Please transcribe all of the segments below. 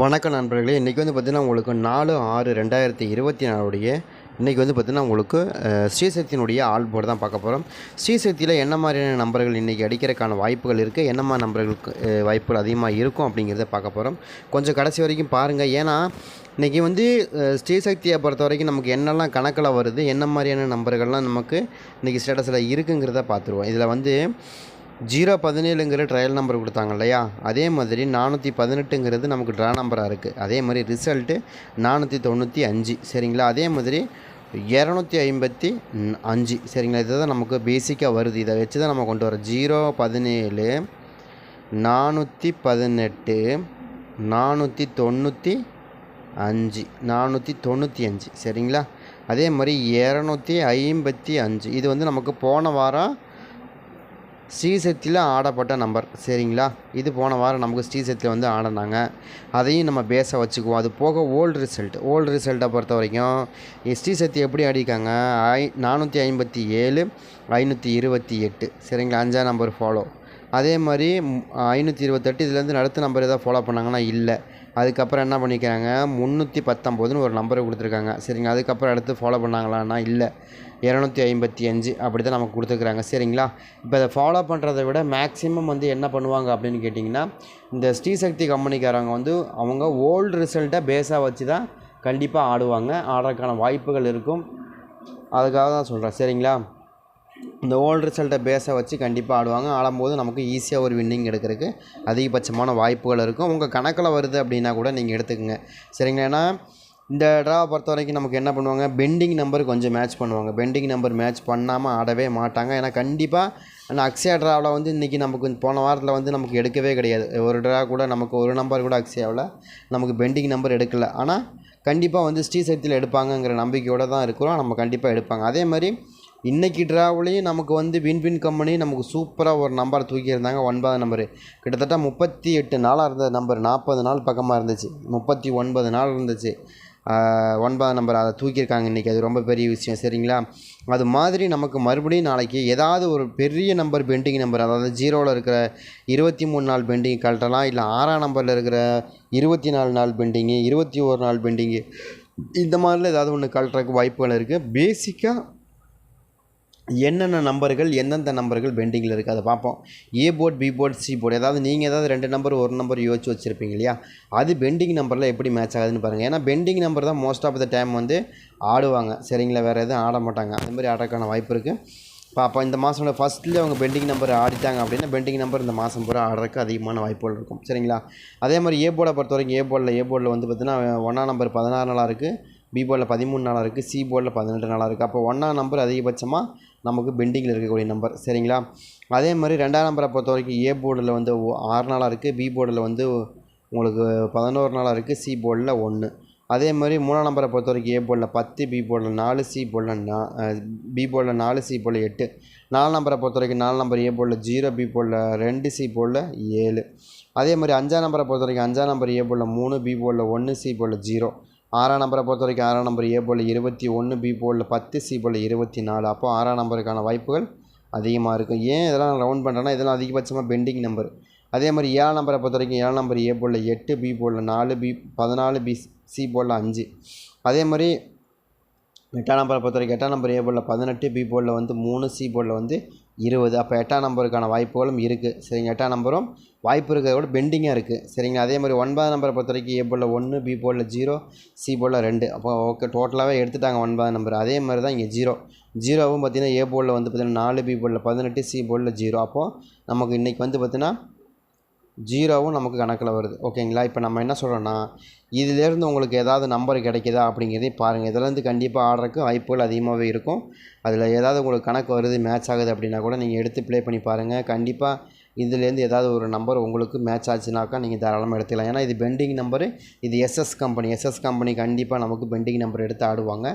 வணக்கம் நண்பர்களே. இன்றைக்கி வந்து பார்த்திங்கன்னா உங்களுக்கு நாலு ஆறு ரெண்டாயிரத்தி இருபத்தி நாலுடைய இன்றைக்கி வந்து பார்த்திங்கன்னா உங்களுக்கு ஸ்ரீசக்தியினுடைய ஆல் போர்டு தான் பார்க்க போகிறோம் ஸ்ரீசக்தியில் என்ன மாதிரியான நம்பர்கள் இன்றைக்கி அடிக்கிறதுக்கான வாய்ப்புகள் இருக்குது என்ன மாதிரி நம்பர்களுக்கு வாய்ப்புகள் அதிகமாக இருக்கும் அப்படிங்கிறத பார்க்க போகிறோம் கொஞ்சம் கடைசி வரைக்கும் பாருங்கள் ஏன்னா இன்றைக்கி வந்து ஸ்ரீசக்தியை பொறுத்த வரைக்கும் நமக்கு என்னெல்லாம் கணக்கில் வருது? என்ன மாதிரியான நம்பர்கள்லாம் நமக்கு இன்றைக்கி ஸ்டேட்டஸில் இருக்குங்கிறத பார்த்துருவோம். இதில் வந்து ஜீரோ பதினேழுங்கிற ட்ரையல் நம்பர் கொடுத்தாங்க இல்லையா? அதே மாதிரி நானூற்றி பதினெட்டுங்கிறது நமக்கு ட்ரா நம்பராக இருக்குது அதே மாதிரி ரிசல்ட்டு நானூற்றி தொண்ணூற்றி அஞ்சு. சரிங்களா? அதே மாதிரி இரநூத்தி ஐம்பத்தி அஞ்சு. சரிங்களா? இதுதான் நமக்கு பேசிக்காக வருது. இதை வச்சு தான் நம்ம கொண்டு வரோம் ஜீரோ பதினேழு நானூற்றி பதினெட்டு நானூற்றி தொண்ணூற்றி அஞ்சு. நானூற்றி தொண்ணூற்றி அஞ்சு. சரிங்களா? அதே மாதிரி இரநூத்தி ஐம்பத்தி அஞ்சு. இது வந்து நமக்கு போன வாரம் ஸ்ரீசக்தியில் ஆடப்பட்ட நம்பர். சரிங்களா? இது போன வாரம் நமக்கு ஸ்ரீசக்தியில் வந்து ஆடினாங்க. அதையும் நம்ம பேச வச்சுக்குவோம். அது போக ஓல்டு ரிசல்ட் ஓல்டு ரிசல்ட்டை பொறுத்த வரைக்கும் ஸ்ரீசக்தி எப்படி அடிக்காங்க ஐ நானூற்றி ஐம்பத்தி ஏழு ஐநூற்றி இருபத்தி எட்டு. சரிங்களா? அஞ்சாம் நம்பர் ஃபாலோ அதே மாதிரி ஐநூற்றி இருபத்தெட்டு இதுலேருந்து அடுத்த நம்பர் எதாவது ஃபாலோ பண்ணாங்கன்னா இல்லை. அதுக்கப்புறம் என்ன பண்ணிக்கிறாங்க? முந்நூற்றி பத்தொம்போதுன்னு ஒரு நம்பரை கொடுத்துருக்காங்க. சரிங்க அதுக்கப்புறம் அடுத்து ஃபாலோ பண்ணாங்களான்னா இல்லை. இரநூத்தி ஐம்பத்தி அஞ்சு அப்படி தான் நமக்கு கொடுத்துருக்குறாங்க. சரிங்களா? இப்போ அதை ஃபாலோ பண்ணுறதை விட மேக்ஸிமம் வந்து என்ன பண்ணுவாங்க அப்படின்னு கேட்டிங்கன்னா இந்த ஸ்ரீசக்தி கம்பெனிக்காரங்க வந்து அவங்க ஓல்டு ரிசல்ட்டை பேஸாக வச்சு தான் கண்டிப்பாக ஆடுவாங்க. ஆடுறதுக்கான வாய்ப்புகள் இருக்கும். அதுக்காக தான் சொல்கிறேன் சரிங்களா? இந்த ஓல்டு ரிசல்ட்டை பேஸை வச்சு கண்டிப்பாக ஆடுவாங்க. ஆடும்போது நமக்கு ஈஸியாக ஒரு வின்னிங் எடுக்கிறதுக்கு அதிகபட்சமான வாய்ப்புகள் இருக்கும். உங்கள் கணக்கில் வருது அப்படின்னா கூட நீங்கள் எடுத்துக்கோங்க. சரிங்களா? ஏன்னா இந்த ட்ராவை பொறுத்த வரைக்கும் நமக்கு என்ன பண்ணுவாங்க? பெண்டிங் நம்பர் கொஞ்சம் மேட்ச் பண்ணுவாங்க. பெண்டிங் நம்பர் மேட்ச் பண்ணாமல் ஆடவே மாட்டாங்க. ஏன்னா கண்டிப்பாக ஆனால் அக்ஸியா ட்ராவில் வந்து இன்றைக்கி நமக்கு போன வாரத்தில் வந்து நமக்கு எடுக்கவே கிடையாது. ஒரு ட்ரா கூட நமக்கு ஒரு நம்பர் கூட அக்ஸியாவில் நமக்கு பெண்டிங் நம்பர் எடுக்கலை. ஆனால் கண்டிப்பாக வந்து ஸ்ரீசக்தியில் எடுப்பாங்கங்கிற நம்பிக்கையோடு தான் இருக்கிறோம். நம்ம கண்டிப்பாக எடுப்பாங்க. அதே மாதிரி இன்றைக்கி ட்ராவலையும் நமக்கு வந்து வின்வின் கம்பெனி நமக்கு சூப்பராக ஒரு நம்பரை தூக்கியிருந்தாங்க ஒன்பது நம்பரு கிட்டத்தட்ட முப்பத்தி எட்டு நாளாக இருந்த நம்பர் நாற்பது நாள் பக்கமாக இருந்துச்சு. முப்பத்தி ஒன்பது நாள் இருந்துச்சு. ஒன்பது நம்பர் அதை தூக்கியிருக்காங்க இன்றைக்கி அது ரொம்ப பெரிய விஷயம். சரிங்களா? அது மாதிரி நமக்கு மறுபடியும் நாளைக்கு ஏதாவது ஒரு பெரிய நம்பர் பெண்டிங் நம்பர் அதாவது ஜீரோவில் இருக்கிற இருபத்தி மூணு நாள் பெண்டிங் கழட்டலாம். இல்லை ஆறாம் நம்பரில் இருக்கிற இருபத்தி நாலு நாள் பெண்டிங்கு இருபத்தி ஒரு நாள் பெண்டிங்கு இந்த மாதிரிலாம் ஏதாவது ஒன்று கழட்டுறதுக்கு வாய்ப்புகள் இருக்குது பேசிக்காக என்னென்ன நம்பர்கள் எந்தெந்த நம்பர்கள் பெண்டிங்கில் இருக்குது அதை பார்ப்போம். A board B board C board ஏதாவது நீங்கள் ஏதாவது ரெண்டு நம்பர் ஒரு நம்பர் யோசிச்சு வச்சுருப்பீங்க இல்லையா? அது பெண்டிங் நம்பரில் எப்படி மேட்ச் ஆகுதுன்னு பாருங்கள் ஏன்னா பெண்டிங் நம்பர் தான் மோஸ்ட் ஆஃப் த டைம் வந்து ஆடுவாங்க. சரிங்களா? வேறு எதுவும் ஆட மாட்டாங்க. அந்த மாதிரி ஆடக்கான வாய்ப்பு இருக்குது பார்ப்போம். இந்த மாதம் ஃபஸ்ட்டில் அவங்க பெண்டிங் நம்பர் ஆடிட்டாங்க அப்படின்னா பெண்டிங் நம்பர் இந்த மாதம் பூரா ஆடுறதுக்கு அதிகமான வாய்ப்புகள் இருக்கும். சரிங்களா? அதே மாதிரி ஏ போர்டை பொறுத்த வரைக்கும் ஏ போர்டில் ஏ போர்டில் வந்து பார்த்திங்கன்னா ஒன்றாம் நம்பர் பதினாறு நாளாக இருக்குது பி போர்டில் பதிமூணு நாளாக இருக்குது சி போர்டில் பதினெட்டு நாளாக இருக்குது அப்போ ஒன்றாம் நம்பர் அதிகபட்சமாக நமக்கு பெண்டிங்கில் இருக்கக்கூடிய நம்பர் சரிங்களா அதே மாதிரி ரெண்டாம் நம்பரை பொறுத்த வரைக்கும் ஏ போர்டில் வந்து ஆறு நாளாக இருக்குது பி போர்டில் வந்து உங்களுக்கு பதினோரு நாளாக இருக்குது சி போர்டில் ஒன்று அதே மாதிரி மூணாம் நம்பரை பொறுத்த வரைக்கும் ஏ போர்டில் பத்து பி போர்டில் நாலு சி போர்டில் நா பி போர்டில் நாலு சி போர்டில் எட்டு நாலு நம்பரை பொறுத்த வரைக்கும் நாலு நம்பர் ஏ போர்டில் ஜீரோ பி போர்டில் ரெண்டு சி போர்டில் ஏழு அதே மாதிரி அஞ்சாம் நம்பரை பொறுத்த வரைக்கும் அஞ்சாம் நம்பர் ஏ போர்டில் மூணு பி போர்டில் ஒன்று சி போர்டில் ஜீரோ ஆறாம் நம்பரை பொறுத்த வரைக்கும் ஆறாம் நம்பர் ஏ போல் இருபத்தி ஒன்று பி போல் பத்து சி போல் இருபத்தி நாலு. அப்போ ஆறாம் நம்பருக்கான வாய்ப்புகள் அதிகமாக இருக்கும். ஏன் இதெல்லாம் ரவுண்ட் பண்ணுறேன்னா இதெல்லாம் அதிகபட்சமாக பெண்டிங் நம்பர் அதே மாதிரி ஏழாம் நம்பரை பொறுத்த வரைக்கும் ஏழாம் நம்பர் ஏ போல் எட்டு பி போல் நாலு பி பதினாலு பி சி போல் அஞ்சு. அதே மாதிரி எட்டாம் நம்பரை பொறுத்த வரைக்கும் எட்டாம் நம்பர் ஏ போல் பதினெட்டு பி போர்டில் வந்து மூணு சி போர்டில் வந்து இருபது. அப்போ எட்டாம் நம்பருக்கான வாய்ப்புகளும் இருக்குது சரிங்க எட்டாம் நம்பரும் வாய்ப்பு இருக்கிறத விட பெண்டிங்காக இருக்குது சரிங்க அதே மாதிரி ஒன்பதாம் நம்பரை பொறுத்த வரைக்கும் ஏ போர்டில் ஒன்று பி போர்டில் ஜீரோ சி போர்டில் ரெண்டு. அப்போ ஓகே டோட்டலாகவே எடுத்துட்டாங்க ஒன்பதாம் நம்பர். அதே மாதிரி தான் இங்கே ஜீரோ ஜீரோவும் பார்த்தீங்கன்னா ஏ போலில் வந்து பார்த்திங்கன்னா நாலு பி போலில் பதினெட்டு சி போர்டில் ஜீரோ அப்போது நமக்கு இன்றைக்கி வந்து பார்த்திங்கன்னா ஜீரோவும் நமக்கு கணக்கில் வருது. ஓகேங்களா? இப்போ நம்ம என்ன சொல்கிறோன்னா இதிலேருந்து உங்களுக்கு ஏதாவது நம்பர் கிடைக்குதா அப்படிங்கிறதையும் பாருங்கள் இதுலேருந்து கண்டிப்பாக ஆடுறதுக்கு வாய்ப்புகள் அதிகமாகவே இருக்கும். அதில் ஏதாவது உங்களுக்கு கணக்கு வருது மேட்ச் ஆகுது அப்படின்னா கூட நீங்கள் எடுத்து ப்ளே பண்ணி பாருங்கள் கண்டிப்பாக இதுலேருந்து ஏதாவது ஒரு நம்பர் உங்களுக்கு மேட்ச் ஆச்சுனாக்கா நீங்கள் தாராளமாக எடுத்துக்கலாம். ஏன்னா இது பெண்டிங் நம்பரு இது எஸ்எஸ் கம்பெனி எஸ்எஸ் கம்பெனி கண்டிப்பாக நமக்கு பெண்டிங் நம்பர் எடுத்து ஆடுவாங்க.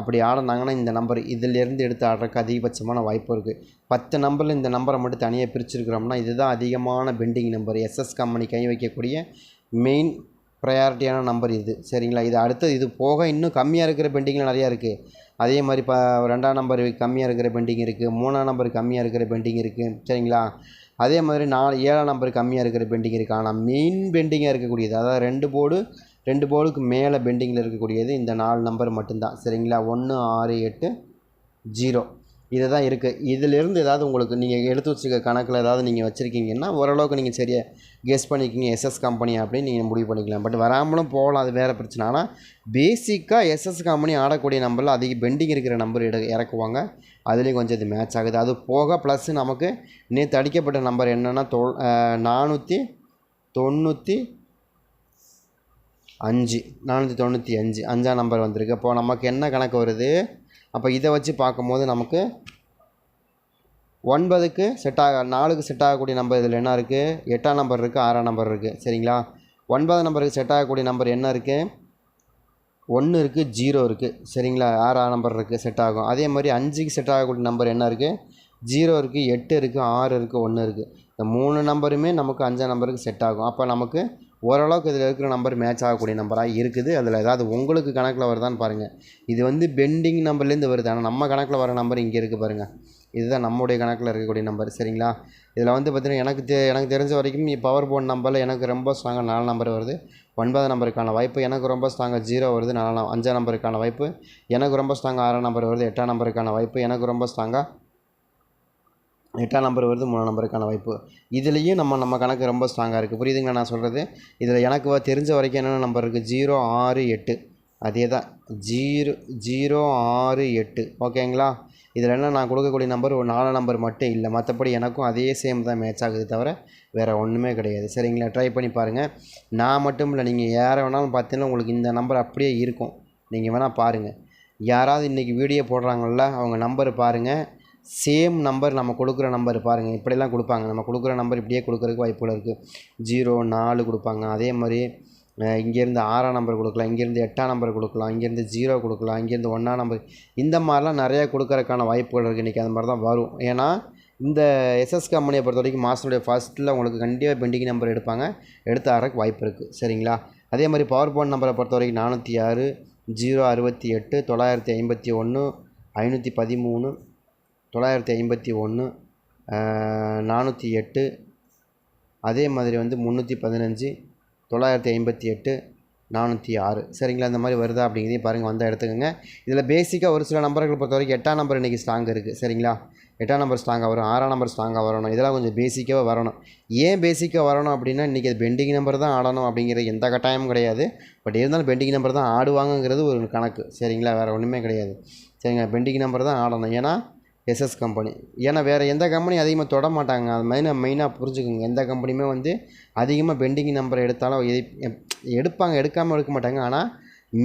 அப்படி ஆடினாங்கன்னா இந்த நம்பர் இதிலேருந்து எடுத்து ஆடுறதுக்கு அதிகபட்சமான வாய்ப்பு இருக்குது பத்து நம்பரில் இந்த நம்பரை மட்டும் தனியாக பிரிச்சுருக்கிறோம்னா இதுதான் அதிகமான பெண்டிங் நம்பர் எஸ்எஸ் கம்பெனி கை வைக்கக்கூடிய மெயின் ப்ரையாரிட்டியான நம்பர் இது. சரிங்களா? இது அடுத்தது இது போக இன்னும் கம்மியாக இருக்கிற பெண்டிங்கில் நிறையா இருக்குது அதே மாதிரி இப்போ ரெண்டாம் நம்பர் கம்மியாக இருக்கிற பெண்டிங் இருக்குது மூணாம் நம்பர் கம்மியாக இருக்கிற பெண்டிங் இருக்குது சரிங்களா? அதே மாதிரி நாலு ஏழாம் நம்பர் கம்மியாக இருக்கிற பெண்டிங் இருக்குது ஆனால் மெயின் பெண்டிங்காக இருக்கக்கூடியது. அதாவது ரெண்டு போர்டு ரெண்டு போர்டுக்கு மேலே பெண்டிங்கில் இருக்கக்கூடியது இந்த நாலு நம்பர் மட்டும்தான். சரிங்களா? ஒன்று ஆறு எட்டு ஜீரோ இது தான் இருக்குது இதிலிருந்து ஏதாவது உங்களுக்கு நீங்கள் எடுத்து வச்சுருக்க கணக்கில் ஏதாவது நீங்கள் வச்சுருக்கீங்கன்னா ஓரளவுக்கு நீங்கள் சரியாக கெஸ் பண்ணிக்கிங்க. எஸ்எஸ் கம்பெனி அப்படின்னு நீங்கள் முடிவு பண்ணிக்கலாம். பட் வராமலும் போகலாம். அது வேறு பிரச்சனை. ஆனால் பேசிக்காக எஸ்எஸ் கம்பெனி ஆடக்கூடிய நம்பரில் அதிக பெண்டிங் இருக்கிற நம்பர் இட இறக்குவாங்க. அதுலேயும் கொஞ்சம் இது மேட்ச் ஆகுது. அது போக ப்ளஸ் நமக்கு நேற்று அடிக்கப்பட்ட நம்பர் என்னென்னா தொ நானூற்றி தொண்ணூற்றி அஞ்சு. நானூற்றி தொண்ணூற்றி அஞ்சு. அஞ்சாம் நம்பர் வந்திருக்கு. அப்போது நமக்கு என்ன கணக்கு வருது? அப்போ இதை வச்சு பார்க்கும்போது நமக்கு ஒன்பதுக்கு செட் ஆக நாலுக்கு செட் ஆகக்கூடிய நம்பர் இதில் என்ன இருக்குது எட்டாம் நம்பர் இருக்குது ஆறாம் நம்பர் இருக்குது சரிங்களா? ஒன்பதாம் நம்பருக்கு செட் ஆகக்கூடிய நம்பர் என்ன இருக்குது ஒன்று இருக்குது ஜீரோ இருக்குது சரிங்களா? ஆறாம் நம்பர் இருக்குது செட் ஆகும். அதே மாதிரி அஞ்சுக்கு செட் ஆகக்கூடிய நம்பர் என்ன இருக்குது ஜீரோ இருக்குது எட்டு இருக்குது ஆறு இருக்குது ஒன்று இருக்குது இந்த மூணு நம்பருமே நமக்கு அஞ்சாம் நம்பருக்கு செட் ஆகும். அப்போ நமக்கு ஓரளவுக்கு இதில் இருக்கிற நம்பர் மேட்ச் ஆகக்கூடிய நம்பராக இருக்குது. அதில் ஏதாவது உங்களுக்கு கணக்கில் வருதான்னு பாருங்கள் இது வந்து பெண்டிங் நம்பர்லேருந்து வருது. ஆனால் நம்ம கணக்கில் வர நம்பர் இங்கே இருக்குது பாருங்கள் இதுதான் நம்முடைய கணக்கில் இருக்கக்கூடிய நம்பர் சரிங்களா? இதில் வந்து பார்த்திங்கன்னா எனக்கு தெ எனக்கு தெரிஞ்ச வரைக்கும் பவர் போர்ட் நம்பரில் எனக்கு ரொம்ப ஸ்ட்ராங்காக நாலு நம்பர் வருது. ஒன்பது நம்பருக்கான வாய்ப்பு. எனக்கு ரொம்ப ஸ்ட்ராங்காக ஜீரோ வருது. நாலு அஞ்சாம் நம்பருக்கான வாய்ப்பு. எனக்கு ரொம்ப ஸ்ட்ராங்காக ஆறாம் நம்பர் வருது. எட்டாம் நம்பருக்கான வாய்ப்பு. எனக்கு ரொம்ப ஸ்ட்ராங்காக எட்டாம் நம்பர் வருது. மூணாம் நம்பருக்கான வாய்ப்பு. இதுலேயும் நம்ம நம்ம கணக்கு ரொம்ப ஸ்ட்ராங்காக இருக்குது புரியுதுங்களா நான் சொல்கிறது இதில் எனக்கு தெரிஞ்ச வரைக்கும் என்னென்ன நம்பர் இருக்குது ஜீரோ ஆறு எட்டு. அதே தான் ஜீரோ ஜீரோ ஆறு எட்டு. ஓகேங்களா? இதில் என்ன நான் கொடுக்கக்கூடிய நம்பர் ஒரு நாலு நம்பர் மட்டும் இல்லை. மற்றபடி எனக்கும் அதே சேம் தான் மேட்ச் ஆகுது தவிர வேறு ஒன்றுமே கிடையாது. சரிங்களா? ட்ரை பண்ணி பாருங்கள் நான் மட்டும் இல்லை நீங்கள் யாரை வேணாலும் பார்த்தீங்கன்னா உங்களுக்கு இந்த நம்பர் அப்படியே இருக்கும். நீங்கள் வேணால் பாருங்கள் யாராவது இன்றைக்கி வீடியோ போடுறாங்கள்ல அவங்க நம்பர் பாருங்கள் சேம் நம்பர் நம்ம கொடுக்குற நம்பர் பாருங்கள் இப்படிலாம் கொடுப்பாங்க. நம்ம கொடுக்குற நம்பர் இப்படியே கொடுக்குறதுக்கு வாய்ப்புகள் இருக்குது ஜீரோ நாலு கொடுப்பாங்க. அதே மாதிரி இங்கேருந்து ஆறாம் நம்பர் கொடுக்கலாம். இங்கேருந்து எட்டாம் நம்பர் கொடுக்கலாம். இங்கேருந்து ஜீரோ கொடுக்கலாம். இங்கேருந்து ஒன்றாம் நம்பர் இந்த மாதிரிலாம் நிறையா கொடுக்கறதுக்கான வாய்ப்புகள் இருக்குது இன்றைக்கி அந்த மாதிரி தான் வரும். ஏன்னா இந்த எஸ்எஸ் கம்பெனியை பொறுத்த வரைக்கும் மாதத்துடைய ஃபஸ்ட்டில் உங்களுக்கு கண்டிப்பாக பெண்டிங் நம்பர் எடுப்பாங்க. எடுத்து ஆறக்கு வாய்ப்பு இருக்குது சரிங்களா? அதே மாதிரி பவர் பாயிண்ட் நம்பரை பொறுத்த வரைக்கும் நானூற்றி ஆறு ஜீரோ அறுபத்தி எட்டு தொள்ளாயிரத்தி ஐம்பத்தி ஒன்று ஐநூற்றி பதிமூணு தொள்ளாயிரத்தி ஐம்பத்தி ஒன்று நானூற்றி எட்டு அதே மாதிரி வந்து முந்நூற்றி பதினஞ்சு தொள்ளாயிரத்தி ஐம்பத்தி எட்டு நானூற்றி ஆறு. சரிங்களா? இந்த மாதிரி வருதா அப்படிங்கிறதையும் பாருங்கள் வந்தால் எடுத்துக்கோங்க. இதில் பேசிக்காக ஒரு சில நம்பர்கள் பொறுத்த வரைக்கும் எட்டாம் நம்பர் இன்றைக்கி ஸ்ட்ராங் இருக்குது சரிங்களா? எட்டாம் நம்பர் ஸ்ட்ராங்காக வரும். ஆறாம் நம்பர் ஸ்ட்ராங்காக வரணும். இதெல்லாம் கொஞ்சம் பேசிக்காக வரணும். ஏன் பேசிக்காக வரணும் அப்படின்னா இன்றைக்கி அது பெண்டிங் நம்பர் தான் ஆடணும் அப்படிங்கிற எந்த கட்டாயமும் கிடையாது. பட் இருந்தாலும் பெண்டிங் நம்பர் தான் ஆடுவாங்கங்கிறது ஒரு கணக்கு. சரிங்களா? வேறு ஒன்றுமே கிடையாது. சரிங்களா? பெண்டிங் நம்பர் தான் ஆடணும். ஏன்னா எஸ்எஸ் கம்பெனி. ஏன்னா வேறு எந்த கம்பெனியும் அதிகமாக தொட மாட்டாங்க. அது மெயினாக மெயினாக புரிஞ்சுக்கோங்க. எந்த கம்பெனியுமே வந்து அதிகமாக பெண்டிங் நம்பர் எடுத்தாலும் எடுப்பாங்க. எடுக்காமல் எடுக்க மாட்டாங்க. ஆனால்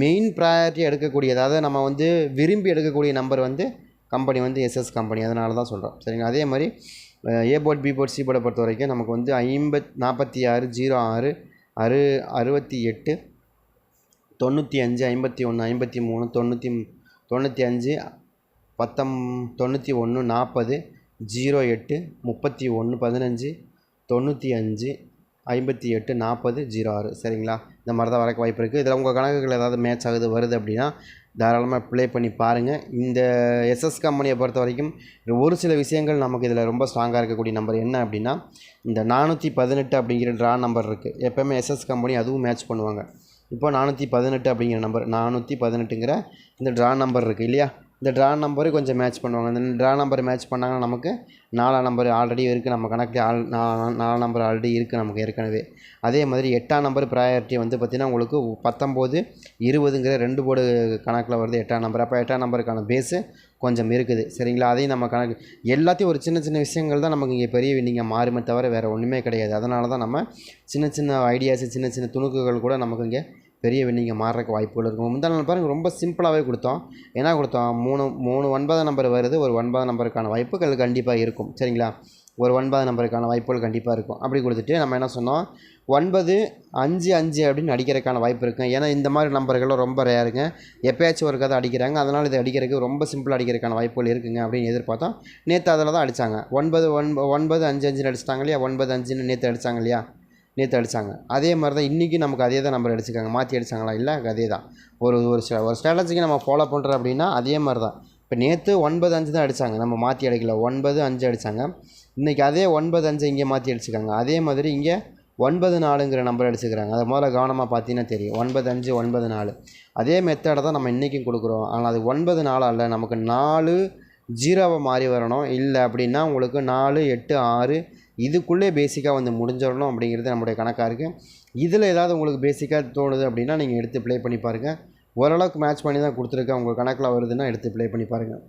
மெயின் ப்ரையாரிட்டி எடுக்கக்கூடிய அதாவது நம்ம வந்து விரும்பி எடுக்கக்கூடிய நம்பர் வந்து கம்பெனி வந்து எஸ்எஸ் கம்பெனி. அதனால தான் சொல்கிறோம் சரிங்க அதே மாதிரி A board B board C போர்டை பொறுத்த வரைக்கும் நமக்கு வந்து ஐம்பத் நாற்பத்தி ஆறு ஜீரோ ஆறு அறு அறுபத்தி எட்டு தொண்ணூற்றி அஞ்சு ஐம்பத்தி ஒன்று ஐம்பத்தி மூணு தொண்ணூற்றி தொண்ணூற்றி அஞ்சு பத்தம் தொண்ணூற்றி ஒன்று நாற்பது ஜீரோ எட்டு முப்பத்தி ஒன்று பதினஞ்சு தொண்ணூற்றி அஞ்சு ஐம்பத்தி எட்டு நாற்பது ஜீரோ ஆறு. சரிங்களா? இந்த மாதிரி தான் வரக்கு வாய்ப்பு இருக்குது இதில் உங்கள் கணக்குகள் ஏதாவது மேட்ச் ஆகுது வருது அப்படின்னா தாராளமாக ப்ளே பண்ணி பாருங்கள் இந்த எஸ்எஸ் கம்பெனியை பொறுத்த வரைக்கும் ஒரு சில விஷயங்கள் நமக்கு இதில் ரொம்ப ஸ்ட்ராங்காக இருக்கக்கூடிய நம்பர் என்ன அப்படின்னா இந்த நானூற்றி பதினெட்டு அப்படிங்கிற ட்ரா நம்பர் இருக்குது எப்போயுமே எஸ்எஸ் கம்பெனி அதுவும் மேட்ச் பண்ணுவாங்க. இப்போ நானூற்றி பதினெட்டு அப்படிங்கிற நம்பர் நானூற்றி பதினெட்டுங்கிற இந்த ட்ரா நம்பர் இருக்குது இல்லையா? இந்த ட்ரா நம்பரு கொஞ்சம் மேட்ச் பண்ணுவாங்க. இந்த ட்ரா நம்பர் மேட்ச் பண்ணாங்கன்னா நமக்கு நாலாம் நம்பர் ஆல்ரெடி இருக்குது நம்ம கணக்கு ஆல் நாலாம் நம்பர் ஆல்ரெடி இருக்குது நமக்கு ஏற்கனவே. அதே மாதிரி எட்டாம் நம்பர் ப்ரையாரிட்டி வந்து பார்த்திங்கன்னா உங்களுக்கு பத்தொம்போது இருபதுங்கிற ரெண்டு போர்டு கணக்கில் வருது எட்டாம் நம்பர் அப்போ எட்டாம் நம்பருக்கான பேஸு கொஞ்சம் இருக்குது. சரிங்களா? அதையும் நம்ம கணக்கு எல்லாத்தையும் ஒரு சின்ன சின்ன விஷயங்கள் தான் நமக்கு இங்கே பெரிய நீங்கள் மாறுமே தவிர வேறு ஒன்றுமே கிடையாது. அதனால தான் நம்ம சின்ன சின்ன ஐடியாஸு சின்ன சின்ன துணுக்குகள் கூட நமக்கு இங்கே பெரிய வின்னிங்க மாறுறக்கு வாய்ப்புகள் இருக்கும். முந்தா நாள் பாருங்கள் ரொம்ப சிம்பிளாகவே கொடுத்தோம். என்ன கொடுத்தோம்? மூணு மூணு ஒன்பதாம் நம்பர் வருது. ஒரு ஒன்பதாம் நம்பருக்கான வாய்ப்புகள் கண்டிப்பாக இருக்கும். சரிங்களா? ஒரு ஒன்பதாம் நம்பருக்கான வாய்ப்புகள் கண்டிப்பாக இருக்கும். அப்படி கொடுத்துட்டு நம்ம என்ன சொன்னோம்? ஒன்பது அஞ்சு அஞ்சு அப்படின்னு அடிக்கிறதுக்கான வாய்ப்பு இருக்கும் ஏன்னா இந்த மாதிரி நம்பர்கள்லாம் ரொம்ப ரேருங்க எப்பயாச்சும் ஒரு கதை அடிக்கிறாங்க. அதனால் இது அடிக்கிறதுக்கு ரொம்ப சிம்பிளாக அடிக்கிறதுக்கான வாய்ப்புகள் இருக்குங்க அப்படின்னு எதிர்பார்த்தோம். நேற்று அதில் தான் அடித்தாங்க ஒன்பது ஒன்பது அஞ்சு அஞ்சுன்னு அடிச்சிட்டாங்க இல்லையா? ஒன்பது அஞ்சுன்னு நேற்று அடித்தாங்க இல்லையா? நேற்று அடித்தாங்க அதே மாதிரி தான் இன்றைக்கி நமக்கு அதே தான் நம்பர் அடிச்சுக்காங்க மாற்றி அடிச்சாங்களா? இல்லை அதே தான். ஒரு ஒரு ஸ்ட- ஒரு ஸ்ட்ராட்டஜிக்கு நம்ம ஃபாலோ பண்ணுறோம் அப்படின்னா அதே மாதிரி தான் இப்போ நேற்று ஒன்பது அஞ்சு தான் அடித்தாங்க நம்ம மாற்றி அடிக்கல. ஒன்பது அஞ்சு அடித்தாங்க இன்றைக்கி அதே ஒன்பது அஞ்சு இங்கே மாற்றி அடிச்சுக்காங்க அதே மாதிரி இங்கே ஒன்பது நாலுங்கிற நம்பர் அடிச்சுக்கிறாங்க அதை முதல்ல கவனமாக பார்த்தீங்கன்னா தெரியும். ஒன்பது அஞ்சு ஒன்பது நாலு. அதே மெத்தடை தான் நம்ம இன்றைக்கும் கொடுக்குறோம். ஆனால் அது ஒன்பது நாளாக இல்லை நமக்கு நாலு ஜீரோவை மாறி வரணும். இல்லை அப்படின்னா உங்களுக்கு நாலு எட்டு ஆறு இதுக்குள்ளே பேசிக்காக வந்து முடிஞ்சிடணும் அப்படிங்கிறது நம்முடைய கணக்காக இருக்குது இதில் ஏதாவது உங்களுக்கு பேசிக்காக தோணுது அப்படின்னா நீங்கள் எடுத்து ப்ளே பண்ணி பாருங்கள் ஓரளவுக்கு மேட்ச் பண்ணி தான் கொடுத்துருக்கேன். உங்கள் கணக்கில் வருதுன்னா எடுத்து ப்ளே பண்ணி பாருங்கள்